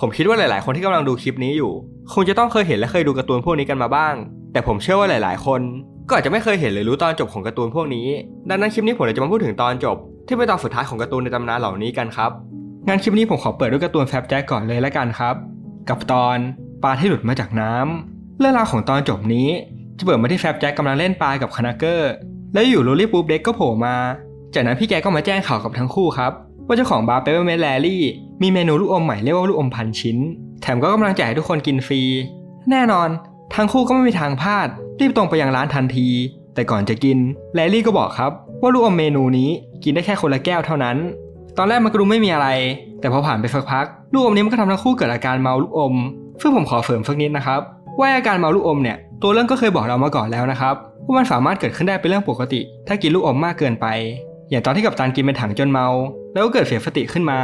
ผมคิดว่าหลาย ๆ คนที่กำลังดูคลิปนี้อยู่ คงจะต้องเคยเห็นและเคยดูการ์ตูนพวกนี้กันมาบ้าง แต่ผมเชื่อว่าหลาย ๆ คน ก็อาจจะไม่เคยเห็นหรือรู้ตอนจบของการ์ตูนพวกนี้ ดังนั้นคลิปนี้ผมเลยจะมาพูดถึงตอนจบ ที่เป็นตอนสุดท้ายของการ์ตูนในตำนานเหล่านี้กันครับงานคลิปนี้ผมขอเปิดด้วยการ์ตูนแฟบแจ็คก่อนเลยละกันครับ กับตอนปลาที่หลุดมาจากน้ำเรื่องราวของตอนจบนี้ จะเปิดมาที่แฟบแจ็คกำลังเล่นปลากับคานาเกอร์ แล้วอยู่ลูลี่ปูเด็กก็โผล่มา จากนั้นพี่แกก็มาแจ้งข่าวกับทั้งคู่ครับ ว่าเจ้าของบาร์เปเปอร์เมนแลลี่มีเมนูลูกอมใหม่เรียกว่าลูกอมพันชิ้น แถมก็กำลังแจกให้ทุกคนกินฟรี แน่นอน ทั้งคู่ก็ไม่มีทางพลาด รีบตรงไปยังร้านทันที แต่ก่อนจะกินแลลี่ก็บอกครับ ว่าลูกอมเมนูนี้กินได้แค่คนละแก้วเท่านั้น ตอนแรกมันก็ดูไม่มีอะไร แต่พอผ่านไปสักพักลูกอมนี้มันก็ทำทั้งคู่เกิดอาการเมาลูกอมซึ่งผมขอเสริมสักนิดนะครับว่าอาการเมาลูกอมเนี่ยตัวเรื่องก็เคยบอกเรามาก่อนแล้วนะครับว่ามันสามารถเกิดขึ้นได้เป็นเรื่องปกติ ถ้ากินลูกอมมากเกินไป อย่างตอนที่กัปตันกินเป็นถังจนเมา แล้วก็เกิดเสียสติขึ้นมา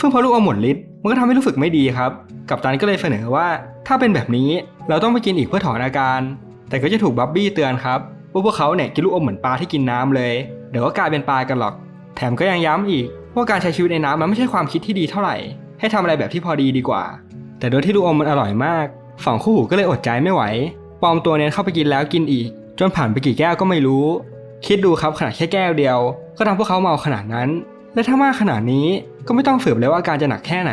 ซึ่งพอลูกอมหมดฤทธิ์มันก็ทำให้รู้สึกไม่ดีครับ กัปตันก็เลยเสนอว่าถ้าเป็นแบบนี้เราต้องไปกินอีกเพื่อถอนอาการ แต่ก็จะถูกบับบี้เตือนครับว่าพวกเขาเนี่ยกินลูกอมเหมือนปลาที่กินน้ำเลย เดี๋ยวก็กลายเป็นปลากันหรอก แถมก็ยังย้ำอีกว่าการใช้ชีวิตในน้ำมันไม่ใช่ความคิดที่ดีเท่าไหร่ ให้ทำอะไรแบบที่พอดีดีกว่า แต่โดยที่ลูกอมมันอร่อยมากฝั่งคู่หูก็เลยอดใจไม่ไหว ปลอมตัวเน้นเข้าไปกินแล้วกินอีก จนผ่านไปกี่แก้วก็ไม่รู้ คิดดูครับขนาดแค่แก้วเดียว ก็ทำพวกเขาเมาขนาดนั้น และถ้ามากขนาดนี้ก็ไม่ต้องสืบเลยว่าอาการจะหนักแค่ไหน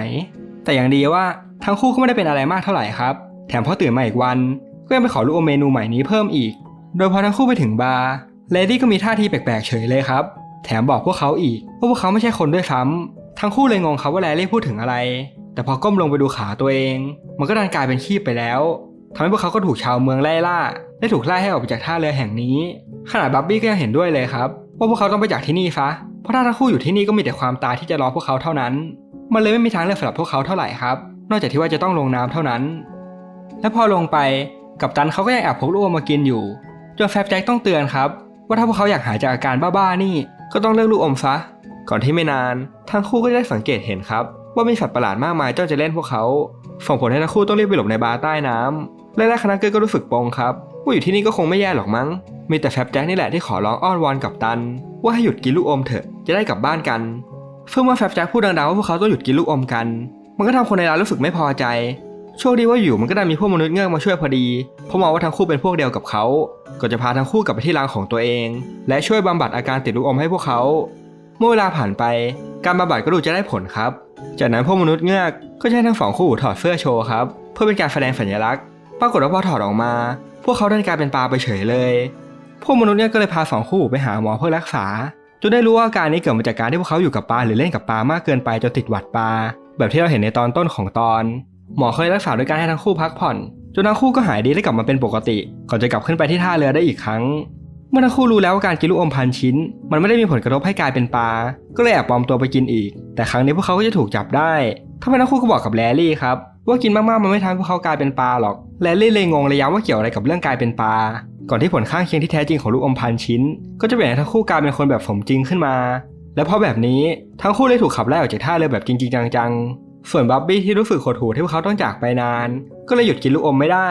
แต่อย่างดีว่าทั้งคู่ก็ไม่ได้เป็นอะไรมากเท่าไหร่ครับ แถมพอตื่นมาอีกวัน ก็ยังไปขอลูกอมเมนูใหม่นี้เพิ่มอีก โดยพอทั้งคู่ไปถึงบาร์เลดี้ก็มีท่าทีแปลกๆเฉยเลยครับ แถมบอกพวกเขาอีกว่าพวกเขาไม่ใช่คนด้วยซ้ำทั้งคู่เลยงงครับว่าแลลี่พูดถึงอะไร แต่พอก้มลงไปดูขาตัวเอง มันก็ดันกลายเป็นขี้ไปแล้วทำให้พวกเขาก็ถูกชาวเมืองไล่ล่าและถูกไล่ให้ออกไปจากท่าเรือแห่งนี้ ขนาดบับบี้ก็ยังเห็นด้วยเลยครับว่าพวกเขาต้องไปจากที่นี่ซะ เพราะถ้าทั้งคู่อยู่ที่นี่ก็มีแต่ความตายที่จะรอพวกเขาเท่านั้น มันเลยไม่มีทางเลือกสำหรับพวกเขาเท่าไหร่ครับ นอกจากที่ว่าจะต้องลงน้ำเท่านั้น และพอลงไปกับตันเขาก็ยังแอบพกลูกอมมากินอยู่จนแฟบแจ็คต้องเตือนครับ ว่าถ้าพวกเขาอยากหายจากอาการบ้าๆนี่ก็ต้องเลิกลูกอมซะ ก่อนที่ไม่นานทั้งคู่ก็ได้สังเกตเห็นครับ ว่ามีสัตว์ประหลาดมากมายจ้องจะเล่นพวกเขาส่งผลให้ทั้งคู่ต้องรีบไปหลบในบาร์ใต้น้ำและแรกคณะเกอร์ก็รู้สึกปงครับ ว่าอยู่ที่นี่ก็คงไม่แย่หรอกมั้ง มีแต่แฟบแจ็คนี่แหละที่ขอร้องอ้อนวอนกับตัน ว่าให้หยุดกินลูกอมเถอะ จะได้กลับบ้านกัน เพื่อเมื่อแฟบแจ็คพูดดังๆว่าพวกเขาต้องหยุดกินลูกอมกัน มันก็ทำคนในร้านรู้สึกไม่พอใจ โชคดีว่าอยู่มันก็ได้มีพวกมนุษย์เงือกมาช่วยพอดี เพราะมองว่าทั้งคู่เป็นพวกเดียวกับเขา ก็จะพาทั้งคู่กลับไปที่รังของตัวเอง และช่วยบำบัดอาการติดลูกอมให้พวกเขา เมื่อเวลาผ่านไป การบำบัดก็ดูจะได้ผลครับ จากนั้นพวกมนุษย์เงือกก็ให้ทั้งสองคู่ถอดเสื้อโชว์ครับ เพื่อเป็นการแสดงสัญลักษณ์ ปรากฏว่าพอถอดออกมา พวกเขาดันกลายเป็นปลาไปเฉยเลย พวกมนุษย์เนี่ยก็เลยพาสองคู่ไปหาหมอเพื่อรักษา จนได้รู้ว่าอาการนี้เกิดมาจากการที่พวกเขาอยู่กับปลาหรือเล่นกับปลามากเกินไปจนติดหวัดปลา แบบที่เราเห็นในตอนต้นของตอน หมอเคยรักษาด้วยการให้ทั้งคู่พักผ่อน จนทั้งคู่ก็หายดีและกลับมาเป็นปกติ ก่อนจะกลับขึ้นไปที่ท่าเรือได้อีกครั้ง เมื่อทั้งคู่รู้แล้วว่าการกินลูกอมพันชิ้น มันไม่ได้มีผลกระทบให้กลายเป็นปลา ก็เลยแอบปลอมตัวไปกินอีก แต่ครั้งนี้พวกเขาก็จะถูกจับได้ทำไมทั้งคู่ก็บอกกับแลลี่ครับ ว่ากินมากๆมันไม่ทำให้พวกเขากลายเป็นปลาหรอก แลลี่เลยงงเลยย้ำว่าเกี่ยวอะไรกับเรื่องกลายเป็นปลา ก่อนที่ผลข้างเคียงที่แท้จริงของลูกอมพันชิ้น ก็จะเปลี่ยนให้ทั้งคู่กลายเป็นคนแบบสมจริงขึ้นมา และเพราะแบบนี้ทั้งคู่เลยถูกขับไล่ออกจากท่าเรือแบบจริงๆจังๆ ส่วนบับบี้ที่รู้สึกโหดหู่ที่พวกเขาต้องจากไปนาน ก็เลยหยุดกินลูกอมไม่ได้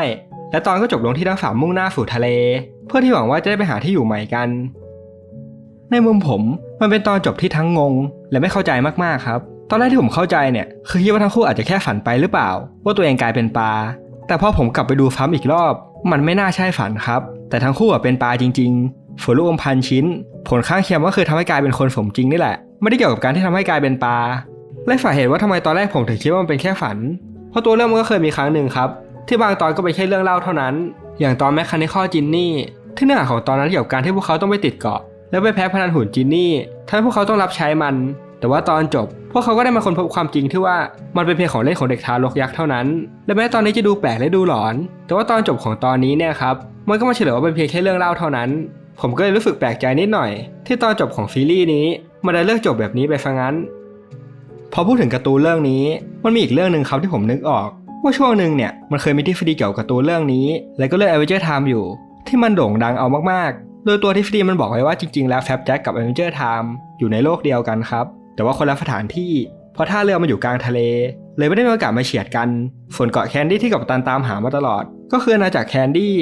และตอนก็จบลงที่ทั้งสามมุ่งหน้าสู่ทะเล เพื่อที่หวังว่าจะได้ไปหาที่อยู่ใหม่กัน ในมุมผมมันเป็นตอนจบที่ทั้งงง และไม่เข้าใจมากๆครับ ตอนแรกที่ผมเข้าใจเนี่ยคือคิดว่าทั้งคู่อาจจะแค่ฝันไปหรือเปล่า ว่าตัวเองกลายเป็นปลา แต่พอผมกลับไปดูซ้ำอีกรอบ มันไม่น่าใช่ฝันครับ แต่ทั้งคู่เป็นปลาจริงๆฝนลูกอมพันชิ้น ผลข้างเคียงก็คือทำให้กลายเป็นคนสมจริงนี่แหละ ไม่ได้เกี่ยวกับการที่ทำให้กลายเป็นปลาและสาเหตุว่าทำไมตอนแรกผมถึงคิดว่ามันเป็นแค่ฝัน เพราะตัวเรื่องมันก็เคยมีครั้งหนึ่งครับ ที่บางตอนก็เป็นแค่เรื่องเล่าเท่านั้น อย่างตอนแมคคานิคอจินนี่ที่เนื้อหาของตอนนั้นเกี่ยวกับการที่พวกเขาต้องไปติดเกาะ แล้วไปแพ้พนันหุ่นจินนี่ทำให้พวกเขาต้องรับใช้มัน แต่ว่าตอนจบ พวกเขาก็ได้มาค้นพบความจริงที่ว่ามันเป็นเพียงของเล่นของเด็กทารกยักษ์เท่านั้น และแม้ตอนนี้จะดูแปลกและดูหลอน แต่ว่าตอนจบของตอนนี้เนี่ยครับมันก็มาเฉลยว่าเป็นเพียงแค่เรื่องเล่าเท่านั้น ผมก็เลยรู้สึกแปลกใจนิดหน่อย ที่ตอนจบของซีรีส์นี้มันได้เลือกจบแบบนี้ไปซะงั้น พอพูดถึงการ์ตูนเรื่องนี้ มันมีอีกเรื่องหนึ่งครับที่ผมนึกออก ว่าช่วงหนึ่งเนี่ยมันเคยมีทฤษฎีเกี่ยวกับการ์ตูนเรื่องนี้ และก็เรื่อง a v e n g e r Time อยู่ ที่มันโด่งดังเอามากๆ โดยตัวทฤษฎีมันบอกไว้ว่าจริงๆแล้วแฟบแจ็คกับ a v e n g e r Time อยู่ในโลกเดียวกันครับ แต่ว่าคนละสถานที่ เพราะท่าเรือมันอยู่กลางทะเล เลยไม่ได้มีโอกาสมาเฉียดกัน ส่วนเกาะแคนดี้ที่กับตันตามหามาตลอด ก็คืออาณาจักรแคนดี้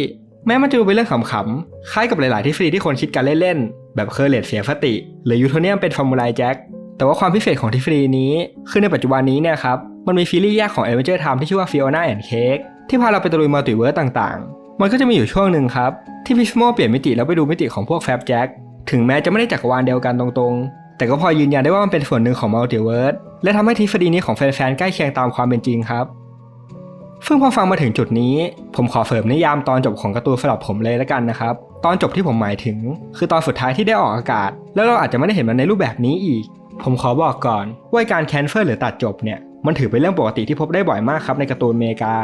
แม้มันจะดูเป็นเรื่องขำๆคล้ายกับหลายๆทฤษฎีที่คนคิดกันเล่นๆแบบเคอร์เลตเสียสติ หรือยูโทเนียมเป็นฟอร์มูลาแจ็คแต่ว่าความพิเศษของทฤษฎีนี้คือในปัจจุบันนี้เนี่ยครับมันมีฟีลี่แยกของ Adventure Time ที่ชื่อว่า Fiona and Cake ที่พาเราไปตะลุยมัลติเวิร์สต่างๆ มันก็จะมีอยู่ช่วงหนึ่งครับ ที่พิสโมเปลี่ยนมิติแล้วไปดูมิติของพวกแฟบแจ็คถึงแม้จะไม่ได้จักรวาลเดียวกันตรงๆ แต่ก็พอยืนยันได้ว่ามันเป็นส่วนหนึ่งของมัลติเวิร์สและทำให้ทฤษฎีนี้ของแฟนๆใกล้เคียงตามความเป็นจริงครับซึ่งพอฟังมาถึงจุดนี้ ผมขอเสริมนิยามตอนจบของการ์ตูนสำหรับผมเลยแล้วกันนะครับ ตอนจบที่ผมหมายถึง คือตอนสุดท้ายที่ได้ออกอากาศ แล้วเราอาจจะไม่ได้เห็นมันในรูปแบบนี้อีก ผมขอบอกก่อนว่าการแคนเซิลหรือตัดจบเนี่ยมันถือเป็นเรื่องปกติที่พบได้บ่อยมากครับในการ์ตูนอเมริกา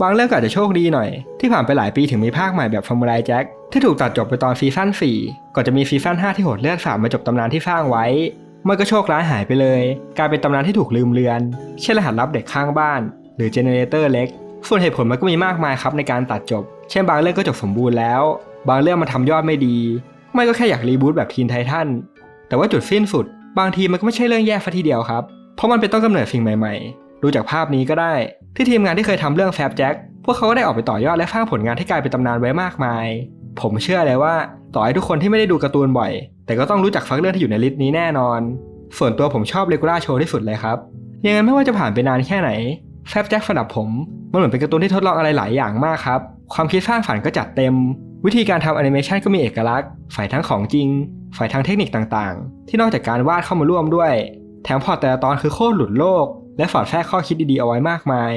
บางเรื่องก็อาจจะโชคดีหน่อย ที่ผ่านไปหลายปีถึงมีภาคใหม่แบบฟอร์มูลาแจ็ค ที่ถูกตัดจบไปตอนซีซั่น4ก่อนจะมีซีซั่น5ที่โหดเลือดสาดมาจบตำนานที่สร้างไว้มันก็โชคร้ายหายไปเลย กลายเป็นตำนานที่ถูกลืมเลือน เช่นรหัสลับเด็กข้างบ้าน หรือเจเนเรเตอร์เล็ก ส่วนเหตุผลมันก็มีมากมายครับในการตัดจบ เช่นบางเรื่องก็จบสมบูรณ์แล้ว บางเรื่องมันทำยอดไม่ดี ไม่ก็แค่อยากรีบูตแบบทีนไททัน แต่ว่าจุดสิ้นสุด บางทีมันก็ไม่ใช่เรื่องแย่ซะทีเดียวครับ เพราะมันเป็นต้นกำเนิดสิ่งใหม่ๆ ดูจากภาพนี้ก็ได้ ที่ทีมงานที่เคยทำเรื่องแฟบแจ็ค พวกเขาก็ได้ออกไปต่อยอดและสร้างผลงานที่กลายเป็นตำนานไว้มากมาย ผมเชื่อเลยว่า ต่อให้ทุกคนที่ไม่ได้ดูการ์ตูนบ่อย แต่ก็ต้องรู้จักฟักเรื่องที่อยู่ในลิสต์นี้แน่นอน ส่วนตัวผมชอบเลกูล่าโชว์ที่สุดเลยครับ ยังไงไม่ว่าจะผ่านไปนานแค่ไหนแฟบแจ็คสำหรับผม มันเหมือนเป็นการ์ตูนที่ทดลองอะไรหลายอย่างมากครับ ความคิดสร้างสรรค์ก็จัดเต็ม วิธีการทำแอนิเมชันก็มีเอกลักษณ์ ฝ่ายทั้งของจริง ฝ่ายทั้งเทคนิคต่างๆ ที่นอกจากการวาดเข้ามาร่วมด้วย แถมพอแต่ละตอนคือโคตรหลุดโลก และสอดแทรกข้อคิดดีๆเอาไว้มากมาย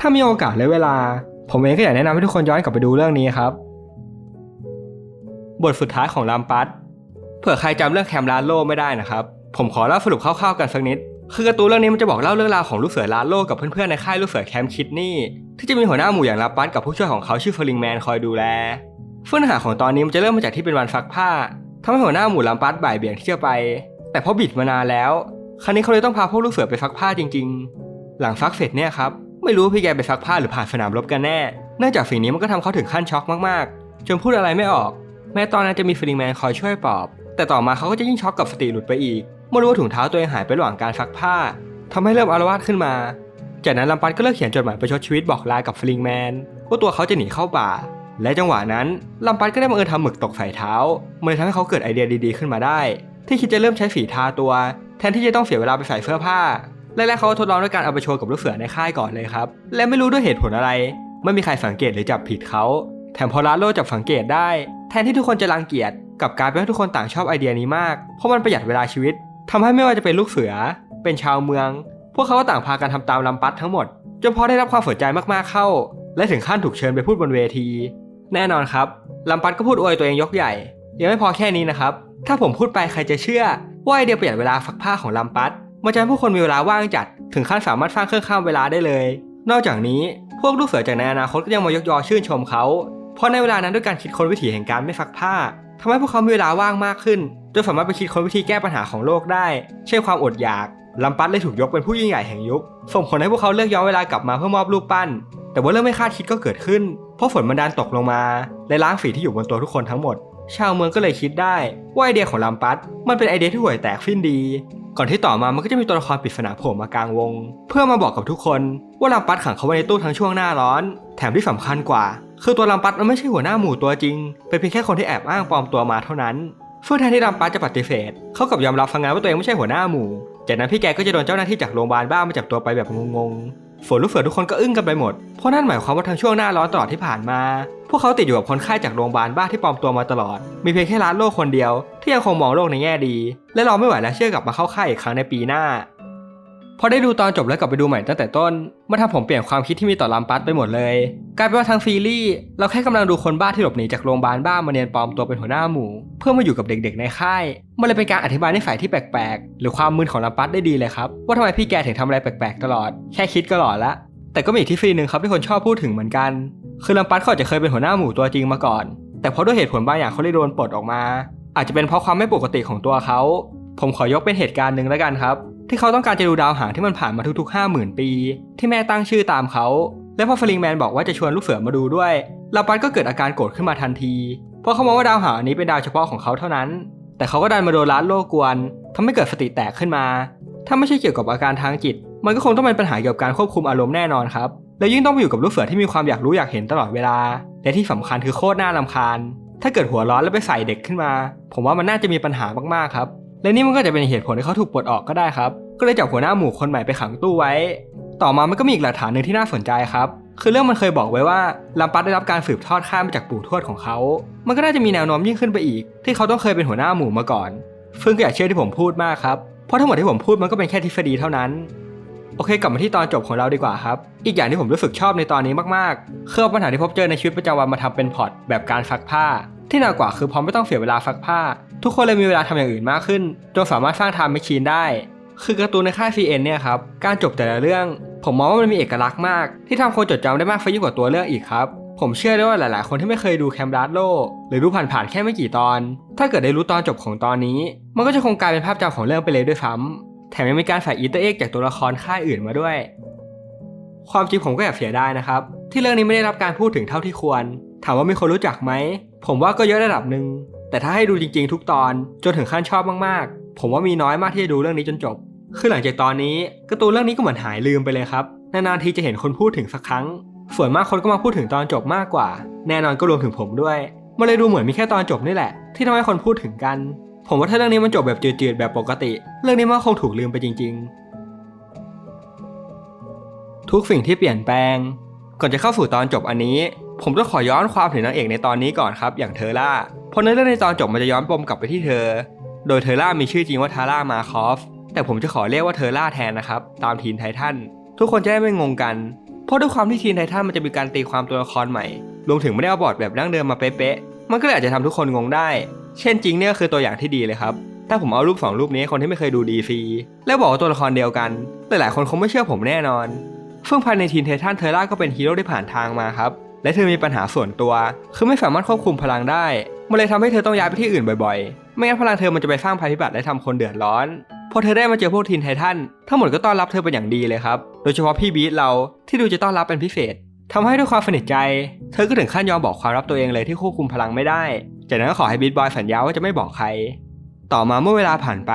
ถ้ามีโอกาสและเวลา ผมเองก็อยากแนะนำให้ทุกคนย้อนกลับไปดูเรื่องนี้ครับ บทสุดท้ายของลัมปัสเผื่อใครจำเรื่องแคมลาโลไม่ได้นะครับ ผมขอเล่าสรุปคร่าวๆกันสักนิด คือการ์ตูนเรื่องนี้มันจะบอกเล่าเรื่องราวของลูกเสือลาโลกับเพื่อนๆในค่ายลูกเสือแคมป์คิดนี่ ที่จะมีหัวหน้าหมู่อย่างลาปัสกับผู้ช่วยของเขาชื่อเฟลิงแมนคอยดูแลฟื้นหาของตอนนี้มันจะเริ่มมาจากที่เป็นวันซักผ้าทำให้หัวหน้าหมู่ลามปัสบ่ายเบี่ยงที่จะไป แต่พอบิดมานานแล้ว ครั้นี้เขาเลยต้องพาพวกลูกเสือไปซักผ้าจริง ๆ หลังซักเสร็จเนี่ยครับไม่รู้พี่แกไปซักผ้าหรือผ่านสนามรบกันแน่ เนื่องจากสิ่งนี้มันก็ทำเขาถึงขั้นช็อกมากๆ จนพูดอะไรไม่ออก แม้ตอนนั้นจะมีฟลิงแมนคอยช่วยปลอบ แต่ต่อมาเขาก็จะยิ่งช็อกกับสติหลุดไปอีกเมื่อรู้ว่าถุงเท้าตัวเองหายไประหว่างการซักผ้าทำให้เริ่มอารวาสขึ้นมา จากนั้นลำปัดก็เลิกเขียนจดหมายประชดชีวิตบอกลากับฟลิงแมนว่าตัวเขาจะหนีเข้าป่า และจังหวะนั้นลำปัดก็ได้บังเอิญทำหมึกตกใส่เท้ามันเลยทำให้เขาเกิดไอเดียดีๆขึ้นมาได้ ที่คิดจะเริ่มใช้ฝีทาตัว แทนที่จะต้องเสียเวลาไปใส่เสื้อผ้าแรกๆเขาทดลองด้วยการเอาไปโชว์กับลูกเสือในค่ายก่อนเลยครับ และไม่รู้ด้วยเหตุผลอะไร ไม่มีใครสังเกตหรือจับผิดเขา แถมพอลาโลจับสังเกตได้ แทนที่ทุกคนจะรังเกียจกับกายเป็นว่าทุกคนต่างชอบไอเดียนี้มาก เพราะมันประหยัดเวลาชีวิตทำให้ไม่ว่าจะเป็นลูกเสือ เป็นชาวเมือง พวกเขาก็ต่างพากันทำตามลำปัดทั้งหมด จนพอได้รับความสนใจมากๆเข้า และถึงขั้นถูกเชิญไปพูดบนเวที แน่นอนครับลำปัดก็พูดอวยตัวเองยกใหญ่ ยังไม่พอแค่นี้นะครับ ถ้าผมพูดไปใครจะเชื่อ ว่าไอเดียประหยัดเวลาฟักผ้าของลำปัดมันจะให้ผู้คนมีเวลาว่างจัด ถึงขั้นสามารถสร้างเครื่องข้ามเวลาได้เลย นอกจากนี้พวกลูกเสือจากในอนาคตก็ยังมายกยอชื่นชมเขา เพราะในเวลานั้นด้วยการคิดค้นวิธีแห่งการไม่ซักผ้าทำให้พวกเขามีเวลาว่างมากขึ้นจนสามารถไปคิดค้นวิธีแก้ปัญหาของโลกได้ เช่นความอดอยากลำปัดเลยถูกยกเป็นผู้ยิ่งใหญ่แห่งยุค ส่งผลให้พวกเขาเลือกย้อนเวลากลับมาเพื่อมอบรูปปั้น แต่ว่าเรื่องไม่คาดคิดก็เกิดขึ้น เพราะฝนมันดันตกลงมา และล้างฝีที่อยู่บนตัวทุกคนทั้งหมด ชาวเมืองก็เลยคิดได้ ว่าไอเดียของลำปัดมันเป็นไอเดียที่ห่วยแตกฟินดี ก่อนที่ต่อมามันก็จะมีตัวละครปริศนาโผล่มากลางวง เพื่อมาบอกกับทุกคน ว่าลำปัดขังเขาไว้ในตู้ทั้งช่วงหน้าร้อน แถมที่สำคัญกว่า คือตัวลำปัดมันไม่ใช่หัวหน้าหมู่ตัวจริง เป็นเพียงแค่คนที่แอบอ้างปลอมตัวมาเท่านั้นเพื่อแทนที่ลำปัดจะปฏิเสธ เขากับยอมรับฟังงานว่าตัวเองไม่ใช่หัวหน้าหมู่ จากนั้นพี่แกก็จะโดนเจ้าหน้าที่จากโรงพยาบาลบ้ามาจับตัวไปแบบงงๆฝนลูกเสือทุกคนก็อึ้งกันไปหมด เพราะนั่นหมายความว่าทั้งช่วงหน้าร้อนตลอดที่ผ่านมา พวกเขาติดอยู่กับคนไข้จากโรงพยาบาลบ้าที่ปลอมตัวมาตลอด มีเพียงแค่ร้านโลกคนเดียว ที่ยังคงมองโลกในแง่ดี และรอไม่ไหวแล้วเชื่อกลับมาเข้าค่ายอีกครั้งในปีหน้า พอได้ดูตอนจบแล้วกลับไปดูใหม่ตั้งแต่ต้นมันทำผมเปลี่ยนความคิดที่มีต่อลำปัดไปหมดเลย กลายเป็นว่าทางซีรีส์เราแค่กำลังดูคนบ้าที่หลบหนีจากโรงพยาบาลบ้ามาเนียนปลอมตัวเป็นหัวหน้าหมู่ เพื่อมาอยู่กับเด็กๆในค่าย มันเลยเป็นการอธิบายในฝ่ายที่แปลกๆ หรือความมึนของลำปัดได้ดีเลยครับว่าทำไมพี่แกถึงทำอะไรแปลกๆตลอด แค่คิดก็หลอนละ แต่ก็มีอีกที่ฟรีหนึ่งครับที่คนชอบพูดถึงเหมือนกัน คือลำปัดเขาอาจจะเคยเป็นหัวหน้าหมู่ตัวจริงมาก่อน แต่เพราะด้วยเหตุผลบางอย่างเขาเลยโดนปลดออกมา อาจจะเป็นเพราะความไม่ปกติของตัวเขาผมขอยกเป็นเหตุการณ์หนึ่งแล้วกันครับ ที่เขาต้องการจะดูดาวหางที่มันผ่านมาทุกๆ 50,000 ปี ที่แม่ตั้งชื่อตามเขา และพอฟลิงแมนบอกว่าจะชวนลูกเสือมาดูด้วย ลาปันก็เกิดอาการโกรธขึ้นมาทันที เพราะเขามองว่าดาวหางอันนี้เป็นดาวเฉพาะของเขาเท่านั้น แต่เขาก็ดันมาโดนล้านโลกวนทำให้เกิดสติแตกขึ้นมา ถ้าไม่ใช่เกี่ยวกับอาการทางจิต มันก็คงต้องเป็นปัญหาเกี่ยวกับการควบคุมอารมณ์แน่นอนครับ แล้วยิ่งต้องไปอยู่กับลูกเสือที่มีความอยากรู้อยากเห็นตลอดเวลา และที่สำคัญคือโคตรน่ารำคาญ ถ้าเกิดหัวร้อนแล้วไปใส่เด็กขึ้นมา ผมว่ามันน่าจะมีปัญหามากๆครับ และนี่มันก็จะเป็นเหตุผลที่เขาถูกปลดออกก็ได้ครับ ก็เลยจับหัวหน้าหมู่คนใหม่ไปขังตู้ไว้ ต่อมามันก็มีอีกหลักฐานหนึ่งที่น่าสนใจครับ คือเรื่องมันเคยบอกไว้ว่าลำปัดได้รับการสืบทอดข้ามมาจากปู่ทวดของเขา มันก็น่าจะมีแนวโน้มยิ่งขึ้นไปอีก ที่เขาต้องเคยเป็นหัวหน้าหมู่มาก่อนซึ่งก็อย่าเชื่อที่ผมพูดมากครับ เพราะทั้งหมดที่ผมพูดมันก็เป็นแค่ทฤษฎีเท่านั้นโอเคกลับมาที่ตอนจบของเราดีกว่าครับ อีกอย่างที่ผมรู้สึกชอบในตอนนี้มากๆคือปัญหาที่พบเจอในชีวิตประจำวันมาทำเป็นพอร์ตแบบการซักผ้า ที่นักกว่าคือพอไม่ต้องเสียเวลาซักผ้า ทุกคนเลยมีเวลาทำอย่างอื่นมากขึ้น จนสามารถสร้างไทม์แมชชีนได้ คือการ์ตูนในค่าย CN เนี่ยครับ การจบแต่ละเรื่อง ผมมองว่ามันมีเอกลักษณ์มาก ที่ทำคนจดจำได้มากซะยิ่งกว่าตัวเรื่องอีกครับผมเชื่อได้ว่าหลาย ๆ คนที่ไม่เคยดูแคมรัสโลหรือดูผ่าน ๆ แค่ไม่กี่ตอน ถ้าเกิดได้รู้ตอนจบของตอนนี้ มันก็จะคงกลายเป็นภาพจำของเรื่องไปเลยด้วยซ้ำแถมยังมีการใส่อีเตอร์เอ็กจากตัวละครค่ายอื่นมาด้วย ความจริงผมก็แอบเสียดายนะครับ ที่เรื่องนี้ไม่ได้รับการพูดถึงเท่าที่ควร ถามว่ามีคนรู้จักไหม ผมว่าก็เยอะระดับหนึ่ง แต่ถ้าให้ดูจริงๆ ทุกตอนจนถึงขั้นชอบมากๆ ผมว่ามีน้อยมากที่จะดูเรื่องนี้จนจบ คือหลังจากตอนนี้การ์ตูนเรื่องนี้ก็เหมือนหายลืมไปเลยครับ นานๆทีจะเห็นคนพูดถึงสักครั้ง ส่วนมากคนก็มาพูดถึงตอนจบมากกว่า แน่นอนก็รวมถึงผมด้วยมันเลยดูเหมือนมีแค่ตอนจบนี่แหละ ที่ทำให้คนพูดถึงกัน ผมว่าถ้าเรื่องนี้มันจบแบบจืดๆแบบปกติ เรื่องนี้มันคงถูกลืมไปจริง ๆ ทุกสิ่งที่เปลี่ยนแปลง ก่อนจะเข้าสู่ตอนจบอันนี้ ผมต้องขอย้อนความถึงนางเอกในตอนนี้ก่อนครับ อย่างเทอร่าเพราะในเรื่องในตอนจบมันจะย้อนปมกลับไปที่เธอ โดยเทอร่ามีชื่อจริงว่าทาร่ามาคอฟ แต่ผมจะขอเรียกว่าเทอร่าแทนนะครับ ตามทีนไททัน ทุกคนจะได้ไม่งงกัน เพราะด้วยความที่ทีนไททันมันจะมีการตีความตัวละครใหม่ รวมถึงไม่ได้เอาบอร์ดแบบดั้งเดิมมาเป๊ะๆ มันก็เลยอาจจะทำทุกคนงงได้ เช่นจริงเนี่ยคือตัวอย่างที่ดีเลยครับ ถ้าผมเอารูปสองรูปนี้คนที่ไม่เคยดูดีซีแล้วบอกว่าตัวละครเดียวกันหลายๆคนคงไม่เชื่อผมแน่นอนซึ่งภายในทีนไททันเทอร่าก็เป็นฮีโร่ที่ผ่านทางมาครับ และเธอมีปัญหาส่วนตัว คือไม่สามารถควบคุมพลังได้ มันเลยทำให้เธอต้องย้ายไปที่อื่นบ่อยๆ ไม่งั้นพลังเธอมันจะไปสร้างภัยพิบัติและทำคนเดือดร้อน พอเธอได้มาเจอพวกทีนไททันทั้งหมดก็ต้อนรับเธอเป็นอย่างดีเลยครับ โดยเฉพาะพี่บีทเราที่ดูจะต้อนรับเป็นพิเศษทำให้ด้วยความสนิทใจ เธอก็ถึงขั้นยอมบอกความลับตัวเองเลยที่ควบคุมพลังไม่ได้ จากนั้นก็ขอให้บีทบอยสัญญาว่าจะไม่บอกใคร ต่อมาเมื่อเวลาผ่านไป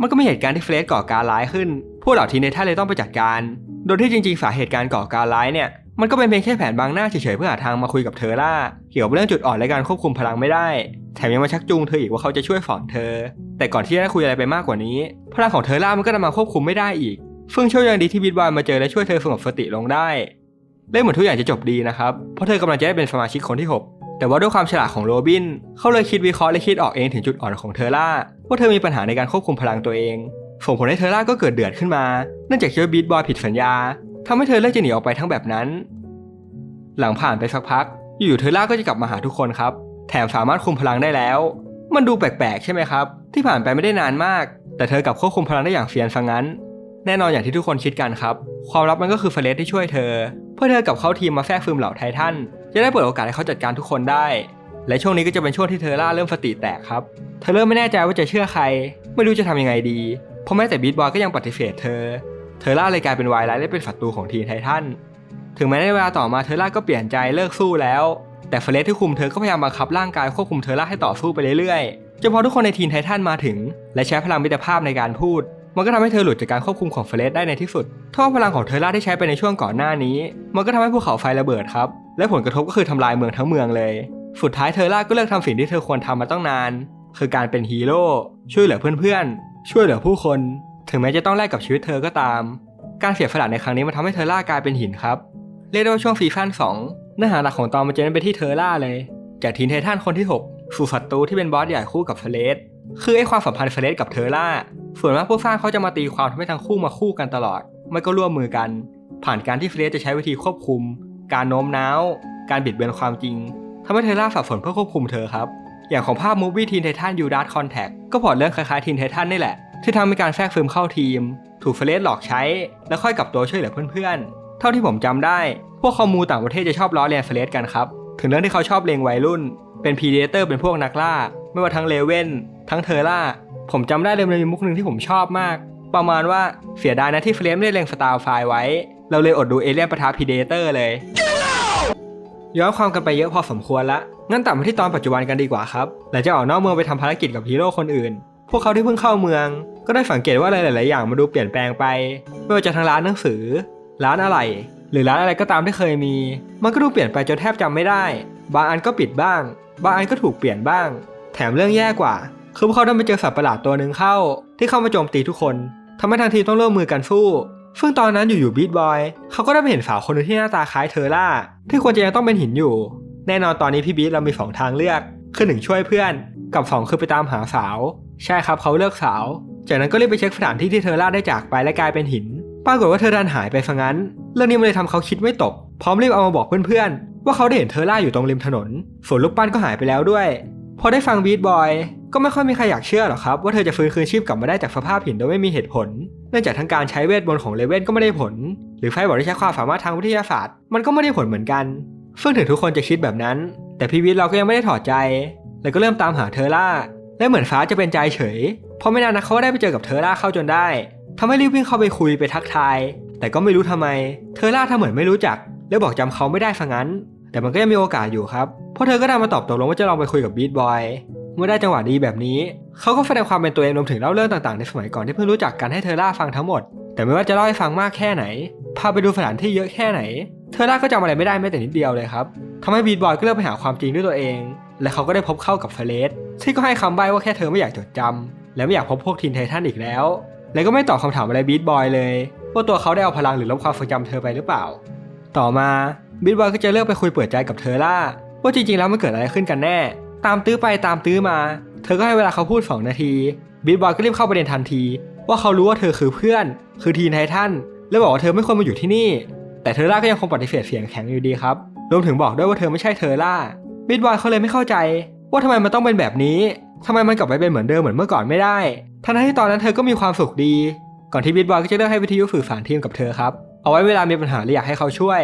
มันก็มีเหตุการณ์ที่เฟรดก่อการร้ายขึ้นพวกเหล่าทีนไททันเลยต้องไปจัดการ โดยที่จริงๆสาเหตุการก่อการร้ายเนี่ย มันก็เป็นเพียงแค่แผนบางหน้าเฉยๆเพื่อหาทางมาคุยกับเธอล่าเกี่ยวกับเรื่องจุดอ่อนและการควบคุมพลังไม่ได้ แถมยังมาชักจูงเธออีกว่าเขาจะช่วยสอนเธอ แต่ก่อนที่จะได้คุยอะไรไปมากกว่านี้ พลังของเธอล่ามันก็นำมาควบคุมไม่ได้อีกซึ่งโชคยังดีที่บิดบอยมาเจอและช่วยเธอสงบสติลงได้เรื่องเหมือนทุกอย่างจะจบดีนะครับ เพราะเธอกำลังจะได้เป็นสมาชิกคนที่ 6 แต่ว่าด้วยความฉลาดของโรบิน เขาเลยคิดวิเคราะห์และคิดออกเองถึงจุดอ่อนของเธอล่าว่าเธอมีปัญหาในการควบคุมพลังตัวเองส่งผลให้เธอล่าก็เกิดเดือดขึ้นมา เนื่องจากคิดว่าบีทบอยผิดสัญญา ทำให้เธอเลือกจะหนีออกไปทั้งแบบนั้น หลังผ่านไปสักพัก อยู่ๆเทอร่าก็จะกลับมาหาทุกคนครับ แถมสามารถคุมพลังได้แล้ว มันดูแปลกๆ ใช่ไหมครับ ที่ผ่านไปไม่ได้นานมาก แต่เธอกลับควบคุมพลังได้อย่างเฟียนฟังงั้น แน่นอนอย่างที่ทุกคนคิดกันครับ ความลับมันก็คือเฟเลสที่ช่วยเธอ เพื่อเธอกลับเข้าทีมมาแทรกซึมเหล่าไททันจะได้เปิดโอกาสให้เขาจัดการทุกคนได้ และช่วงนี้ก็จะเป็นช่วงที่เธอล่าเริ่มสติแตกครับ เธอเริ่มไม่แน่ใจว่าจะเชื่อใคร ไม่รู้จะทำยังไงดี เพราะแม้แต่บีทบอยก็ยังปฏิเสธเธอ เธอล่าเลยกลายเป็นวายร้ายและเป็นศัตรูของทีมไททันถึงแม้ในเวลาต่อมาเทอร่าก็เปลี่ยนใจเลิกสู้แล้ว แต่เฟรดที่คุมเธอก็พยายามบังคับร่างกายควบคุมเทอร่าให้ต่อสู้ไปเรื่อยๆจนพอทุกคนในทีมไททันมาถึง และใช้พลังมิตรภาพในการพูด มันก็ทำให้เธอหลุดจากการควบคุมของเฟรดได้ในที่สุดท่าพลังของเทอร่าที่ใช้ไปในช่วงก่อนหน้านี้ มันก็ทำให้ภูเขาไฟระเบิดครับและผลกระทบก็คือทำลายเมืองทั้งเมืองเลย สุดท้ายเทอร่าก็เลิกทำสิ่งที่เธอควรทำมาตั้งนาน คือการเป็นฮีโร่ช่วยเหลือเพื่อนๆช่วยเหลือผู้คน ถึงแม้จะต้องแลกกับชีวิตเธอก็ตาม การเสียสละในครั้งนี้มันทำให้เทอร่ากลายเป็นหินครับ เรียกได้ว่าช่วงซีซั่น2เนื้อหาหลักของตอนมันจะเน้นไปที่เทอร่าเลย จากทีนไททันคนที่ 6 สู่ศัตรูที่เป็นบอสใหญ่คู่กับเฟเลสคือไอ้ความสัมพันธ์เฟเลสกับเทอร่า ส่วนมากผู้สร้างเขาจะมาตีความทำให้ทั้งคู่มาคู่กันตลอด ไม่ก็ร่วมมือกัน ผ่านการที่เฟเลสจะใช้วิธีควบคุม การโน้มน้าว การบิดเบือนความจริงทำให้เทอร่าสับสนเพื่อควบคุมเธอครับอย่างของภาพมูฟวี่ทีนไททันยูดาร์คอนแทคก็พอร์ตเรื่องคล้ายๆทีนไททันนี่แหละ ที่ทำให้การแทรกซึมเข้าทีม ถูกเฟเลสหลอกใช้ แล้วค่อยกลับตัวช่วยเหลือเพื่อนๆ เท่าที่ผมจำได้ พวกคอมมูต่างประเทศจะชอบล้อเลียนเฟเลสกันครับ ถึงเรื่องที่เขาชอบเลงวัยรุ่น เป็นพีเดเตอร์เป็นพวกนักล่า ไม่ว่าทั้งเลเว่นทั้งเทอร่า ผมจำได้เลยมันมีมุกหนึ่งที่ผมชอบมาก ประมาณว่าเสียดายนะที่เฟเลสไม่ได้เลงสตาร์ไฟไว้ เราเลยอดดูเอเลี่ยนปะทะพีเดเตอร์เลยย้อนความกันไปเยอะพอสมควรละ งั้นตัดมาที่ตอนปัจจุบันกันดีกว่าครับ หลังจากออกนอกเมืองไปทำภารกิจกับฮีโร่คนอื่น พวกเขาที่เพิ่งเข้าเมือง ก็ได้สังเกตว่าอะไรหลาย ๆ อย่างมันดูเปลี่ยนแปลงไป ไม่ว่าจะทางร้านหนังสือ ร้านอะไร หรือร้านอะไรก็ตามที่เคยมี มันก็ดูเปลี่ยนไปจนแทบจำไม่ได้ บางอันก็ปิดบ้าง บางอันก็ถูกเปลี่ยนบ้าง แถมเรื่องแย่กว่า คือพวกเขาได้ไปเจอสัตว์ประหลาดตัวหนึ่งเข้า ที่เข้ามาโจมตีทุกคนทำให้ทางทีมต้องร่วมมือกันสู้ซึ่งตอนนั้นอยู่ๆบีทบอยเขาก็ได้ไปเห็นสาวคนหนึงที่หน้าตาคล้ายเทอร่า ที่ควรจะยังต้องเป็นหินอยู่ แน่นอนตอนนี้พี่บีทเรามีสองทางเลือก คือหนึ่งช่วยเพื่อน กับสองคือไปตามหาสาว ใช่ครับเขาเลือกสาว จากนั้นก็รีบไปเช็คสถานที่ที่เทอร่าได้จากไปและกลายเป็นหิน ปรากฏว่าเธอดันหายไปซะงั้น เรื่องนี้มันเลยทำเขาคิดไม่ตก พร้อมรีบเอามาบอกเพื่อนๆ ว่าเขาได้เห็นเทอร่าอยู่ตรงริมถนน ส่วนลูกปั้นก็หายไปแล้วด้วย พอได้ฟังบีทบอยก็ไม่ค่อยมีใครอยากเชื่อหรอกครับ ว่าเธอจะฟื้นคืนชีพกลับมาได้จากสภาพหินโดยไม่มีเหตุผล เนื่องจากทั้งการใช้เวทมนต์ของเลเว่นก็ไม่ได้ผล หรือไฟบอกที่ใช้ความสามารถทางวิทยาศาสตร์มันก็ไม่ได้ผลเหมือนกันซึ่งถึงทุกคนจะคิดแบบนั้น แต่พีวิทเราก็ยังไม่ได้ถอดใจเลยก็เริ่มตามหาเทอร่า และเหมือนฟ้าจะเป็นใจเฉย เพราะไม่นานนะเขาก็ได้ไปเจอกับเทอร่าเข้าจนได้ทำให้รีบวิ่งเข้าไปคุยไปทักทาย แต่ก็ไม่รู้ทำไม เทอร่าทำเหมือนไม่รู้จัก แล้วบอกจำเขาไม่ได้ซะงั้น แต่มันก็ยังมีโอกาสอยู่ครับ เพราะเธอก็ได้มาตอบตกลงว่าจะลองไปคุยกับบีทบอย เมื่อได้จังหวะดีแบบนี้ เขาก็แสดงความเป็นตัวเองรวมถึงเล่าเรื่องต่างๆในสมัยก่อนที่เพิ่งรู้จักกันให้เธอร่าฟังทั้งหมด แต่ไม่ว่าจะเล่าให้ฟังมากแค่ไหน พาไปดูสถานที่เยอะแค่ไหนเธอร่าก็จำอะไรไม่ได้แม้แต่นิดเดียวเลยครับทำให้บีทบอยก็เริ่มไปหาความจริงด้วยตัวเอง และเขาก็ได้พบเข้ากับเฟเลสที่ก็ให้คำใบ้ว่าแค่เธอไม่อยากจดจำและไม่อยากพบพวกทีนไททันอีกแล้ว และก็ไม่ตอบคำถามอะไรบีทบอยเลยว่าตัวเขาได้เอาพลังหรือลบความทรงจำเธอไปหรือเปล่า ต่อมาบีทบอยก็จะเลือกไปคุยเปิดใจกับเธอร่าว่าจริงๆแล้วมันเกิดอะไรขึ้นกันแน่ ตามตื้อไปตามตื้อมา เธอก็ให้เวลาเขาพูด2นาทีบีทบอยก็รีบเข้าประเด็นทันที ว่าเขารู้ว่าเธอคือเพื่อน คือทีนไททันและบอกว่าเธอไม่ควรมาอยู่ที่นี่ แต่เทอร่าก็ยังคงปฏิเสธเสียงแข็งอยู่ดีครับรวมถึงบอกด้วยว่าเธอไม่ใช่เทอร่า บีทบอยเขาเลยไม่เข้าใจ ว่าทำไมมันต้องเป็นแบบนี้ทำไมมันกลับไปเป็นเหมือนเดิมเหมือนเมื่อก่อนไม่ได้ ทั้งที่ตอนนั้นเธอก็มีความสุขดี ก่อนที่บีทบอยก็จะเลือกให้วิทยุสื่อสารทีมกับเธอครับ เอาไว้เวลามีปัญหาและอยากให้เขาช่วย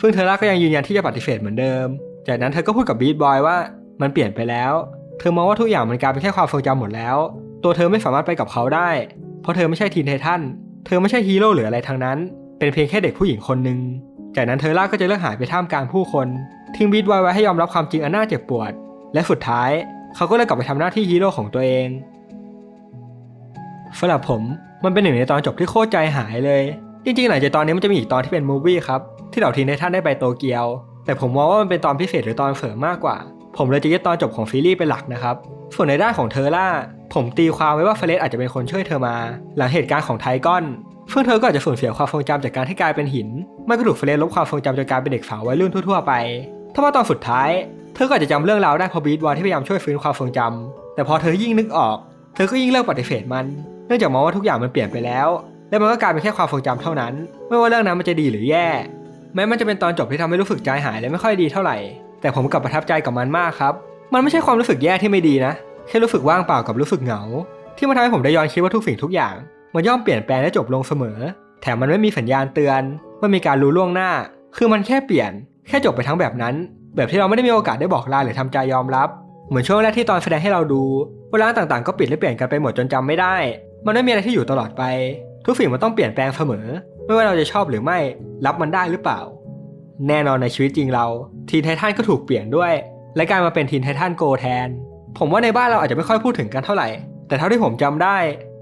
ซึ่งเทอร่าก็ยังยืนยันที่จะปฏิเสธเหมือนเดิม จากนั้นเธอก็พูดกับบีทบอยว่ามันเปลี่ยนไปแล้ว เธอมองว่าทุกอย่างมันกลายเป็นแค่ความทรงจำหมดแล้ว ตัวเธอไม่สามารถไปกับเขาได้ เพราะเธอไม่ใช่ทีนไททัน เธอไม่ใช่ฮีโร่หรืออะไรทั้งนั้น เป็นเพียงแค่เด็กผู้หญิงคนหนึ่งจากนั้นเธอร่าก็จะเลือกหายไปท่ามกลางผู้คน ทิ้งบีทบอยไว้ให้ยอมรับความจริงอันน่าเจ็บปวด และสุดท้ายเขาก็เลยกลับไปทำหน้าที่ฮีโร่ของตัวเองสำหรับผมมันเป็นหนึ่งในตอนจบที่โคตรใจหายเลย จริงๆหลังจากตอนนี้มันจะมีอีกตอนที่เป็นมูวี่ครับ ที่เหล่าทีนไททันได้ไปโตเกียว แต่ผมมองว่ามันเป็นตอนพิเศษหรือตอนเสริมมากกว่า ผมเลยจะยึดตอนจบของซีรีส์เป็นหลักนะครับ ส่วนในด้านของเทอร่า ผมตีความไว้ว่าเฟรดอาจจะเป็นคนช่วยเธอมา หลังเหตุการณ์ของไทกอนซึ่งเธอก็อาจจะสูญเสียความทรงจำจากการที่กลายเป็นหิน ไม่ก็ถูกเฟรดลบความทรงจำจนกลายเป็นเด็กสาววัยรุ่นทั่วๆไป ถ้าว่าตอนสุดท้าย เธอก็อาจจะจำเรื่องราวได้พอบีทบอยที่พยายามช่วยฟื้นความทรงจำแต่พอเธอยิ่งนึกออก เธอก็ยิ่งเลิกปฏิเสธมัน เนื่องจากมองว่าทุกอย่างมันเปลี่ยนไปแล้ว และมันก็กลายเป็นแค่ความทรงจำเท่านั้น ไม่ว่าเรื่องนั้นมันจะดีหรือแย่ แม้มันจะเป็นตอนจบที่ทำให้รู้สึกใจหายและไม่ค่อยดีเท่าไหร่ แต่ผมกลับประทับใจกับมันมากครับ มันไม่ใช่ความรู้สึกแย่ที่ไม่ดีนะ แค่รู้สึกว่างเปล่ากับรู้สึกเหงา ที่มันทำให้ผมได้ย้อนคิดว่าทุกสิ่งทุกอย่างมันย่อมเปลี่ยนแปลงและจบลงเสมอ แถมมันไม่มีสัญญาณเตือนไม่มีการรู้ล่วงหน้า คือมันแค่เปลี่ยน แค่จบไปทั้งแบบนั้น แบบที่เราไม่ได้มีโอกาสได้บอกลาหรือทำใจยอมรับ เหมือนช่วงแรกที่ตอนแสดงให้เราดูเวลาต่างๆก็ปิดและเปลี่ยนกันไปหมดจนจำไม่ได้ มันไม่มีอะไรที่อยู่ตลอดไป ทุกสิ่งมันต้องเปลี่ยนแปลงเสมอ ไม่ว่าเราจะชอบหรือไม่รับมันได้หรือเปล่า แน่นอนในชีวิตจริงเรา ทีนไททันก็ถูกเปลี่ยนด้วย และกลายมาเป็นทีนไททันโกแทน ผมว่าในบ้านเราอาจจะไม่ค่อยพูดถึงกันเท่าไหร่ แต่เท่าที่ผมจำได้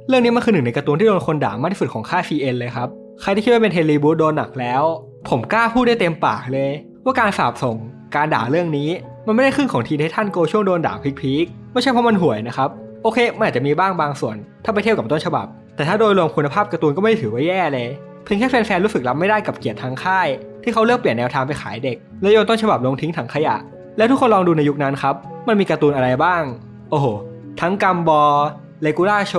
เรื่องนี้มันคือหนึ่งในการ์ตูนที่โดนคนด่ามากที่สุดของค่าย CN เลยครับใครที่คิดว่าเป็นเทเลบูโดนหนักแล้ว ผมกล้าพูดได้เต็มปากเลย ว่าการสาบส่งการด่าเรื่องนี้ มันไม่ได้ครึ่งของทีนไททันโกช่วงโดนด่าพีคๆไม่ใช่เพราะมันห่วยนะครับ โอเคมันอาจจะมีบ้างบางส่วน ถ้าไปเทียบกับต้นฉบับ แต่ถ้าโดยรวมคุณภาพการ์ตูนก็ไม่ถือว่าแย่เลย เพียงแค่แฟนๆรู้สึกรับไม่ได้กับเกียรติทางค่าย ที่เขาเลือกเปลี่ยนแนวทางไปขายเด็กและโยนต้นฉบับลงทิ้งถังขยะ และทุกคนลองดูในยุคนั้นครับมันมีการ์ตูนอะไรบ้าง โอ้โหทั้งกัมบอเลกูล่าโช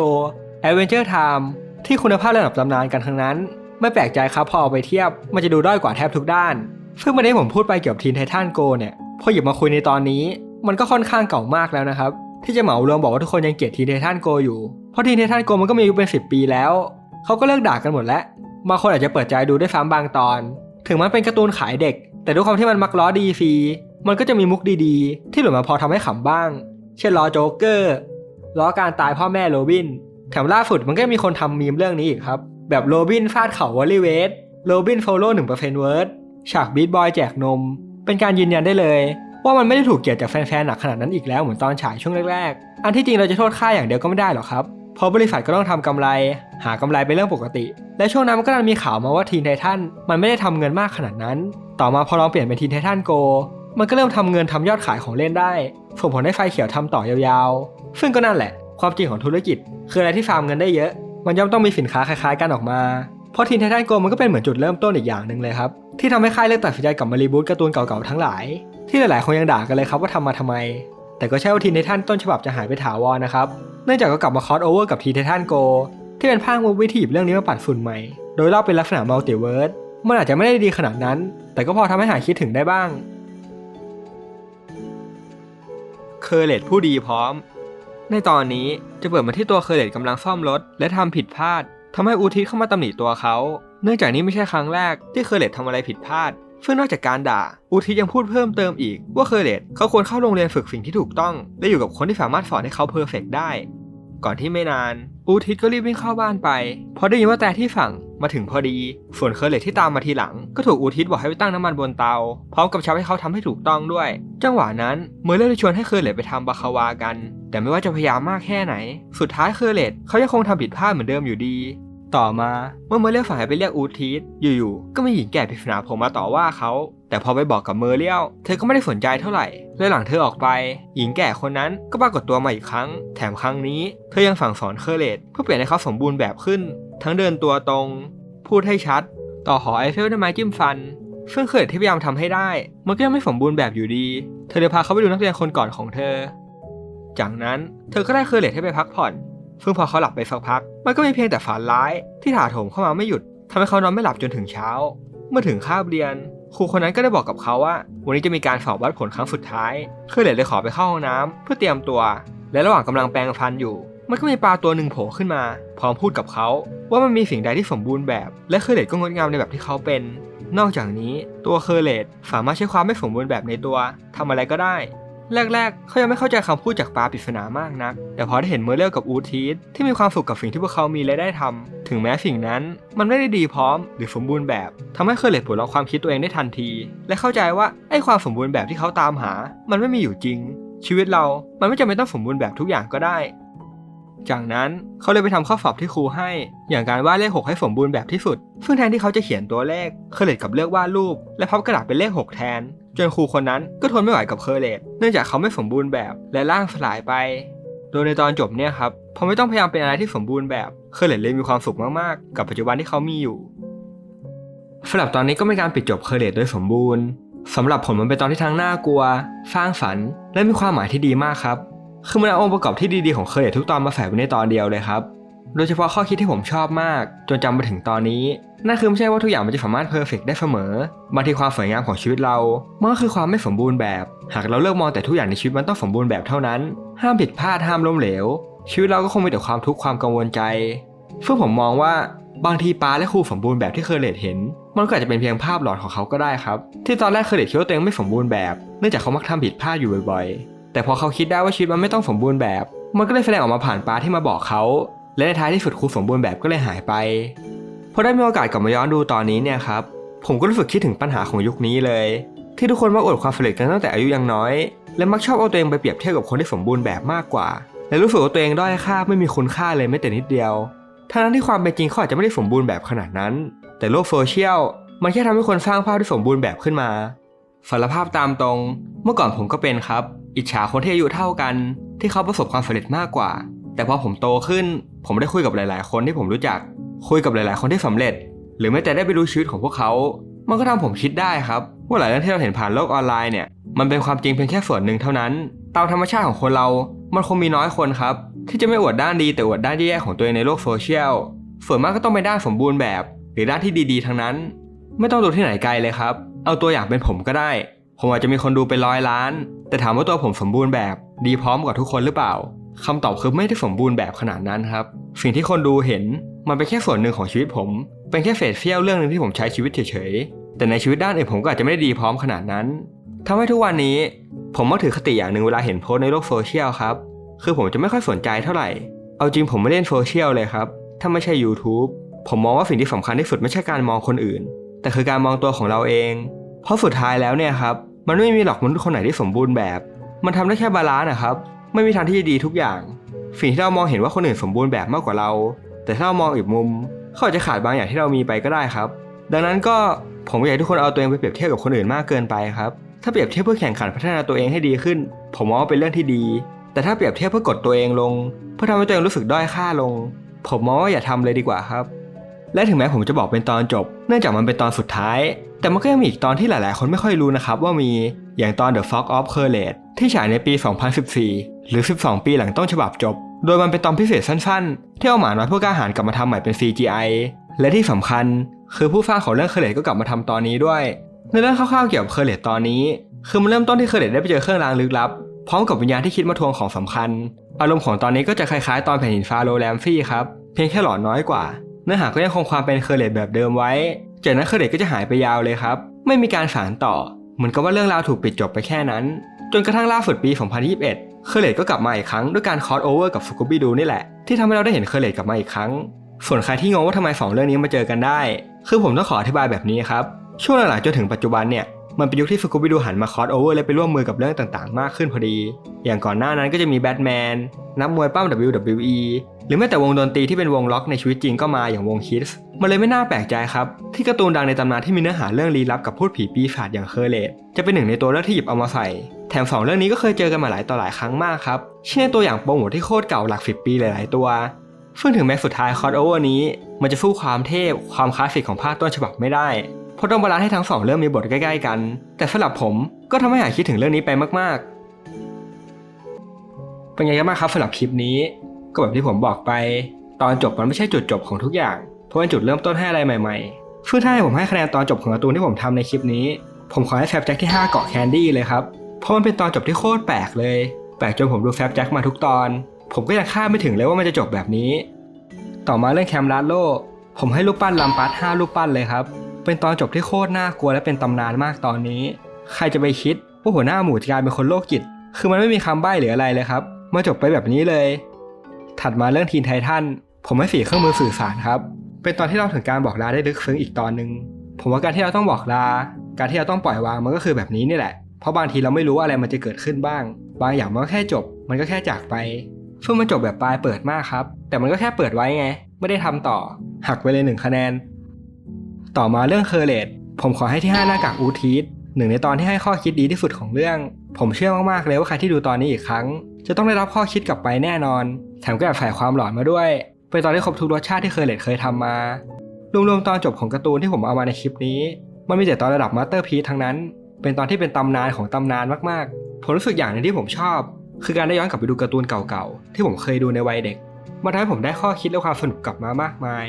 แอเวนเจอร์ไทม์ที่คุณภาพระดับตำนานกันทั้งนั้น ไม่แปลกใจครับพอเอาไปเทียบ มันจะดูด้อยกว่าแทบทุกด้าน ซึ่งประเด็นที่ผมพูดไปเกี่ยวกับทีนไททันโกเนี่ยพอหยิบมาคุยในตอนนี้ มันก็ค่อนข้างเก่ามากแล้วนะครับ ที่จะเหมารวมบอกว่าทุกคนยังเกลียดทีนไททันโกอยู่ เพราะทีนไททันโกมันก็มีอายุเป็น 10 ปีแล้ว เขาก็เลิกด่ากันหมดแล้ว บางคนอาจจะเปิดใจดูได้วยซ้ำบางตอน ถึงมันเป็นการ์ตูนขายเด็ก แต่ด้วยความที่มันมักล้อดีซีมันก็จะมีมุกดีๆ ที่หลุดมาพอทำให้ขำบ้าง เช่นล้อโจ๊กเกอร์ล้อการตายพ่อแม่โรบิน แถมล่าสุดมันก็มีคนทำมีมเรื่องนี้อีกครับ แบบโรบินฟาดเข่าวอลลีเวสโรบินโฟโล่หนึ่งเปอร์เซ็นต์เวิร์ด ฉากบีทบอยแจกนม เป็นการยืนยันได้เลย ว่ามันไม่ได้ถูกเกลียดจากแฟนๆหนักขนาดนั้นอีกแล้วเหมือนตอนฉายช่วงแรกๆ อันที่จริงเราจะโทษค่ายอย่างเดียวก็ไม่ได้หรอกครับ เพราะบริษัทก็ต้องทำกำไร หากำไรเป็นเรื่องปกติ และช่วงนั้นมันก็ดันมีข่าวมาว่าทีนไททันมันไม่ได้ทำเงินมากขนาดนั้น ต่อมาพอลองเปลี่ยนเป็นทีนไททันโกมันก็เริ่มทำเงินทำยอดขายของเล่นได้ส่งผลให้ไฟเขียวทำต่อยาวๆ ซึ่งก็นั่นแหละ ความจริงของธุรกิจ คืออะไรที่ฟาร์มเงินได้เยอะ มันย่อมต้องมีสินค้าคล้ายๆ กันออกมา เพราะทีนไททันโกมันก็เป็นเหมือนจุดเริ่มต้นอีกอย่างหนึ่งเลยครับ ที่ทำให้ค่ายเลือกตัดสินใจกลับมารีบูตการ์ตูนเก่าๆทั้งหลาย ที่หลายๆคนยังด่ากันเลยครับว่าทำมาทำไม แต่ก็ใช่ว่าทีนไททันต้นฉบับจะหายไปถาวรนะครับ เนื่องจากก็กลับมาคอสโอเวอร์กับทีนไททันโกที่เป็นภาคมูฟวิธีเรื่องนี้มาปัดฝุ่นใหม่ โดยเล่าเป็นลักษณะมัลติเวิร์สมันอาจจะไม่ได้ดีขนาดนั้น แต่ก็พอทำให้หายคิดถึงได้บ้าง เคอร์เลตผู้ดีพร้อม ในตอนนี้จะเปิดมาที่ตัวเคอร์เลตกำลังซ่อมรถและทำผิดพลาดทำให้อูทิศเข้ามาตำหนิตัวเขา เนื่องจากนี้ไม่ใช่ครั้งแรกที่เคอร์เลตทำอะไรผิดพลาดซึ่งนอกจากการด่าอูทิศยังพูดเพิ่มเติมอีก ว่าเคอร์เลตเขาควรเข้าโรงเรียนฝึกสิ่งที่ถูกต้อง และอยู่กับคนที่สามารถสอนให้เขาเพอร์เฟกได้ ก่อนที่ไม่นานอูทิศก็รีบวิ่งเข้าบ้านไปเพราะได้ยินว่าแต่ที่ฝั่งมาถึงพอดี ส่วนเคอร์เลตที่ตามมาทีหลัง ก็ถูกอูทิศบอกให้ไปตั้งน้ำมันบนเตา พร้อมกับชับให้เขาทำให้ถูกต้องด้วย จังหวะนั้นเมอร์เลอร์ได้ชวนให้เคอร์เลตไปทำบาคาวากัน แต่ไม่ว่าจะพยายามมากแค่ไหน สุดท้ายเคอร์เลตเขายังคงทำผิดพลาดเหมือนเดิมอยู่ดี ต่อมาเมื่อเมอร์เรียลฝ่ายไปเรียกอูทิสอยู่ๆก็มีหญิงแก่ปริศนาผมมาต่อว่าเขา แต่พอไปบอกกับเมอร์เรียลเธอก็ไม่ได้สนใจเท่าไหร่และหลังเธอออกไป หญิงแก่คนนั้นก็ปรากฏตัวมาอีกครั้ง แถมครั้งนี้เธอยังสั่งสอนเคอร์เลตเพื่อเปลี่ยนให้เขาสมบูรณ์แบบขึ้น ทั้งเดินตัวตรง พูดให้ชัด ต่อหอไอเฟลด้วยไม้จิ้มฟันซึ่งเคอร์เลตที่พยายามทำให้ได้ มันก็ยังไม่สมบูรณ์แบบอยู่ดี เธอเลยพาเขาไปดูนักเรียนคนก่อนของเธอ จากนั้นเธอก็ได้เคอร์เลตให้ไปพักผ่อน ซึ่งพอเขาหลับไปสักพัก มันก็มีเพียงแต่ฝันร้ายที่ถาโถมเข้ามาไม่หยุดทำให้เขานอนไม่หลับจนถึงเช้า เมื่อถึงคาบเรียน ครูคนนั้นก็ได้บอกกับเขาว่า วันนี้จะมีการสอบวัดผลครั้งสุดท้ายเคอร์เลตเลยขอไปเข้าห้องน้ำเพื่อเตรียมตัว และระหว่างกำลังแปรงฟันอยู่ มันก็มีปลาตัวหนึ่งโผล่ขึ้นมา พร้อมพูดกับเขาว่ามันมีสิ่งใดที่สมบูรณ์แบบ และเคอร์เลตก็งดงามในแบบที่เขาเป็น นอกจากนี้ตัวเคอร์เลตสามารถใช้ความไม่สมบูรณ์แบบในตัวทำอะไรก็ได้ แรกๆ เขายังไม่เข้าใจคำพูดจากปลาปริศนามากนัก แต่พอได้เห็นเมอร์เรลกับอูทีสที่มีความสุขกับสิ่งที่พวกเขามีและได้ทำถึงแม้สิ่งนั้น มันไม่ได้ดีพร้อมหรือสมบูรณ์แบบทำให้เคอร์เลตปลดล็อกความคิดตัวเองได้ทันที และเข้าใจว่าไอ้ความสมบูรณ์แบบที่เขาตามหา มันไม่มีอยู่จริง ชีวิตเรา มันไม่จำเป็นต้องสมบูรณ์แบบทุกอย่างก็ได้ จากนั้นเขาเลยไปทำข้อสอบที่ครูให้ อย่างการวาดเลขหกให้สมบูรณ์แบบที่สุด ซึ่งแทนที่เขาจะเขียนตัวเลข เคอร์เลตกับเลือกวาดรูป และพับกระดาษเป็นเลขหกแทน จนครูคนนั้นก็ทนไม่ไหวกับเคอร์เลตเนื่องจากเขาไม่สมบูรณ์แบบและร่างสลายไป โดยในตอนจบเนี่ยครับพอไม่ต้องพยายามเป็นอะไรที่สมบูรณ์แบบเคอร์เลตเลยมีความสุขมากๆ กับปัจจุบันที่เขามีอยู่สำหรับตอนนี้ก็เป็นการปิดจบเคอร์เลตโดยสมบูรณ์สำหรับผมมันเป็นตอนที่ทั้งน่ากลัว สร้างฝัน และมีความหมายที่ดีมากครับ คือมันเอาองค์ประกอบที่ดีๆของเคอร์เลตทุกตอนมาใส่ไว้ในตอนเดียวเลยครับ โดยเฉพาะข้อคิดที่ผมชอบมาก จนจำมาถึงตอนนี้ นั่นคือไม่ใช่ว่าทุกอย่างมันจะสามารถเพอร์เฟกได้เสมอบางทีความสวยงามของชีวิตเรา มันก็คือความไม่สมบูรณ์แบบ หากเราเลือกมองแต่ทุกอย่างในชีวิตมันต้องสมบูรณ์แบบเท่านั้น ห้ามผิดพลาดห้ามล้มเหลว ชีวิตเราก็คงมีแต่ความทุกข์ความกังวลใจซึ่งผมมองว่าบางทีป้าและครูสมบูรณ์แบบที่เคอร์เลตเห็น มันก็อาจจะเป็นเพียงภาพหลอนของเขาก็ได้ครับ ที่ตอนแรกเคอร์เลตคิดว่าตัวเองไม่สมบูรณ์แบบเนื่องจากเขามักทำผิดพลาดอยู่บ่อยๆ แต่พอเขาคิดได้ว่าชีวิตมันไม่ต้องสมบูรณ์แบบ มันก็เลยแสดงออกมาผ่านป้าที่มาบอกเขา และในท้ายที่สุดครูสมบูรณ์แบบก็เลยหายไป พอได้มีโอกาสกลับมาย้อนดูตอนนี้เนี่ยครับผมก็รู้สึกคิดถึงปัญหาของยุคนี้เลย ที่ทุกคนมักอดความสำเร็จกันตั้งแต่อายุยังน้อย และมักชอบเอาตัวเองไปเปรียบเทียบกับคนที่สมบูรณ์แบบมากกว่า และรู้สึกว่าตัวเองด้อยค่าไม่มีคุณค่าเลยแม้แต่นิดเดียวทั้งนั้นที่ความเป็นจริงเขาอาจจะไม่ได้สมบูรณ์แบบขนาดนั้น แต่โลกโซเชียลมันแค่ทำให้คนสร้างภาพที่สมบูรณ์แบบขึ้นมาสารภาพตามตรง เมื่อก่อนผมก็เป็นครับ อิจฉาคนที่อายุเท่ากัน ที่เขาประสบความสำเร็จมากกว่า แต่พอผมโตขึ้น ผมได้คุยกับหลาย ๆ คนที่ผมรู้จัก คุยกับหลาย ๆ คนที่สำเร็จ หรือแม้แต่ได้ไปดูชีวิตของพวกเขา มันก็ทำผมคิดได้ครับว่าหลายเรื่องที่เราเห็นผ่านโลกออนไลน์เนี่ยมันเป็นความจริงเพียงแค่ส่วนหนึ่งเท่านั้น ตามธรรมชาติของคนเรา มันคงมีน้อยคนครับ ที่จะไม่อวดด้านดีแต่อวดด้านแย่ๆของตัวเองในโลกโซเชียลส่วนมากก็ต้องเป็นด้านสมบูรณ์แบบ หรือด้านที่ดี ๆ ทั้งนั้น ไม่ต้องดูที่ไหนไกลเลยครับ เอาตัวอย่างเป็นผมก็ได้ ผมอาจจะมีคนดูเป็นร้อยล้าน แต่ถามว่าตัวผมสมบูรณ์แบบ ดีพร้อมกว่าทุกคนหรือเปล่าคำตอบคือไม่ได้สมบูรณ์แบบขนาดนั้นครับ สิ่งที่คนดูเห็น มันเป็นแค่ส่วนหนึ่งของชีวิตผม เป็นแค่เศษเสี้ยวเรื่องหนึงที่ผมใช้ชีวิตเฉยๆ แต่ในชีวิตด้านอื่นผมก็อาจจะไม่ได้ดีพร้อมขนาดนั้นทำให้ทุกวันนี้ ผมมักถือคติอย่างหนึ่งเวลาเห็นโพสในโลกโซเชียลครับ คือผมจะไม่ค่อยสนใจเท่าไหร่ เอาจริงผมไม่เล่นโซเชียลเลยครับ ถ้าไม่ใช่ YouTube ผมมองว่าสิ่งที่สำคัญที่สุดไม่ใช่การมองคนอื่น แต่คือการมองตัวของเราเอง เพราะสุดท้ายแล้วเนี่ยครับมันไม่มีหรอกมนุษย์คนไหนที่สมบูรณ์แบบ มันทำได้แค่บาลานซ์นะครับ ไม่มีทางที่จะดีทุกอย่าง สิ่งที่เรามองเห็นว่าคนอื่นสมบูรณ์แบบมากกว่าเรา แต่ถ้าเรามองอีกมุมเขาอาจจะขาดบางอย่างที่เรามีไปก็ได้ครับ ดังนั้นก็ผมไม่อยากให้ทุกคนเอาตัวเองไปเปรียบเทียบกับคนอื่นมากเกินไปครับ ถ้าเปรียบเทียบเพื่อแข่งขันพัฒนาตัวเองให้ดีขึ้น ผมมองว่าเป็นเรื่องที่ดี แต่ถ้าเปรียบเทียบเพื่อกดตัวเองลง เพื่อทำให้ตัวเองรู้สึกด้อยค่าลง ผมมองว่าอย่าทำเลยดีกว่าครับ และถึงแม้ผมจะบอกเป็นตอนจบ เนื่องจากมันเป็นตอนสุดท้าย แต่มันก็ยังมีอีกตอนที่หลายๆ คนไม่ค่อยรู้นะครับว่ามีอย่างตอน The Fog of c u r l e t ที่ฉายในปี 2014 หรือ 12 ปีหลังต้นฉบับจบ โดยมันเป็นตอนพิเศษสั้นๆ ที่เอาหมาน้อยพวกกล้าหารกลับมาทำใหม่เป็น CGI และที่สำคัญ คือผู้สร้างของเรื่องเคเลตก็กลับมาทำตอนนี้ด้วยในเรื่องคร่าวๆเกี่ยวกับเคเลตตอนนี้ คือมันเริ่มต้นที่เคเลตได้ไปเจอเครื่องรางลึกลับ พร้อมกับวิญญาณที่คิดมาทวงของสำคัญ อารมณ์ของตอนนี้ก็จะคล้ายๆ ตอนแผ่นดินฟ้าโรแลมฟี่ครับเพียงแค่หลอนน้อยกว่า เนื้อหาก็ยังคงความเป็นเคเลตแบบเดิมไว้ จากนั้นเคเลตก็จะหายไปยาวเลยครับไม่มีการสานต่อ เหมือนกับว่าเรื่องราวถูกปิดจบไปแค่นั้น จนกระทั่งล่าสุดปี 2021 เคอร์เลตก็กลับมาอีกครั้งด้วยการคอสโอเวอร์กับฟูกุบิดูนี่แหละ ที่ทำให้เราได้เห็นเคอร์เลตกลับมาอีกครั้ง ส่วนใครที่งงว่าทำไมสองเรื่องนี้มาเจอกันได้ คือผมต้องขออธิบายแบบนี้ครับ ช่วงหลังๆจนถึงปัจจุบันเนี่ย มันเป็นยุคที่สกูบี้ดูหันมาคอสโอเวอร์และไปร่วมมือกับเรื่องต่างๆ มากขึ้นพอดี อย่างก่อนหน้านั้นก็จะมีแบทแมนนักมวยปั้ม WWE หรือแม้แต่วงดนตรีที่เป็นวงล็อกในชีวิตจริงก็มาอย่างวงคิสมันเลยไม่น่าแปลกใจครับ ที่การ์ตูนดังในตำนานที่มีเนื้อหาเรื่องลี้ลับกับพูดผีปีศาจอย่างเคอร์เลตจะเป็นหนึ่งในตัวเลือกที่หยิบเอามาใส่ แถมสองเรื่องนี้ก็เคยเจอกันมาหลายต่อหลายครั้งมากครับเช่นตัวอย่างโปรโมทที่โคตรเก่าหลักสิบปีหลายๆตัวซึ่งถึงแม้สุดท้ายคอร์โอเวอร์นี้ มันจะสู้ความเทพความคลาสสิกของภาคต้นฉบับไม่ได้ ราะต้องบาลานซ์ให้ทั้งสองเรื่องมีบทใกล้ๆกัน แต่สำหรับผมก็ทำให้อยากคิดถึงเรื่องนี้ไปมากๆ เป็นไงกันบ้างครับสำหรับคลิปนี้ ก็แบบที่ผมบอกไป ตอนจบมันไม่ใช่จุดจบของทุกอย่าง เพราะเป็นจุดเริ่มต้นให้อะไรใหม่ๆซึ่งถ้าให้ผมให้คะแนนตอนจบของการ์ตูนที่ผมทำในคลิปนี้ ผมขอให้แฟบแจ็คที่ 5 เกาะแคนดี้เลยครับ เพราะมันเป็นตอนจบที่โคตรแปลกเลย แปลกจนผมดูแฟบแจ็คมาทุกตอน ผมก็ยังคาดไม่ถึงเลยว่ามันจะจบแบบนี้ ต่อมาเรื่องแคมรัสโลผมให้ลูกปั้นลัมปัส5ลูกปั้นเลยครับ เป็นตอนจบที่โคตรน่ากลัวและเป็นตำนานมากตอนนี้ ใครจะไปคิดว่าหัวหน้าหมู่จะกลายเป็นคนโรคจิต คือมันไม่มีคำใบ้หรืออะไรเลยครับ มาจบไปแบบนี้เลย ถัดมาเรื่องทีนไททัน ผมให้สีเครื่องมือสื่อสารครับ เป็นตอนที่เราถึงการบอกลาได้ลึกซึ้งอีกตอนหนึ่ง ผมว่าการที่เราต้องบอกลา การที่เราต้องปล่อยวางมันก็คือแบบนี้นี่แหละ เพราะบางทีเราไม่รู้อะไรมันจะเกิดขึ้นบ้าง บางอย่างมันก็แค่จบ มันก็แค่จากไปซึ่งมันจบแบบปลายเปิดมากครับ แต่มันก็แค่เปิดไว้ไง ไม่ได้ทำต่อ หักไปเลยหนึ่งคะแนน ต่อมาเรื่องเคอร์เลตผมขอให้ที่5หน้ากากอูทีสหนึ่งในตอนที่ให้ข้อคิดดีที่สุดของเรื่อง ผมเชื่อมากๆเลยว่าใครที่ดูตอนนี้อีกครั้ง จะต้องได้รับข้อคิดกลับไปแน่นอน แถมก็แอบใส่ความหลอนมาด้วยเป็นตอนที่ครบทุกรสชาติที่เคอร์เลตเคยทำมา รวมๆตอนจบของการ์ตูนที่ผมเอามาในคลิปนี้ มันมีแต่ตอนระดับมาสเตอร์พีทั้งนั้น เป็นตอนที่เป็นตำนานของตำนานมากๆ ผมรู้สึกอย่างหนึงที่ผมชอบ คือการได้ย้อนกลับไปดูการ์ตูนเก่าๆที่ผมเคยดูในวัยเด็กมันทำให้ผมได้ข้อคิดและความสนุกกลับมามากมาย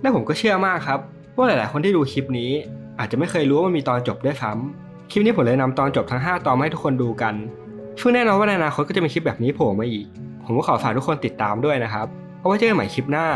และผมก็เชื่อมากครับ ว่าหลายๆ คนที่ดูคลิปนี้ อาจจะไม่เคยรู้ว่ามันมีตอนจบด้วยซ้ำคลิปนี้ผมเลยนำตอนจบทั้ง 5 ตอนมาให้ทุกคนดูกันซึ่งแน่นอนว่าในอนาคตก็จะมีคลิปแบบนี้โผล่มาอีก ผมก็ขอฝากทุกคนติดตามด้วยนะครับ เอาไว้เจอกันใหม่คลิปหน้า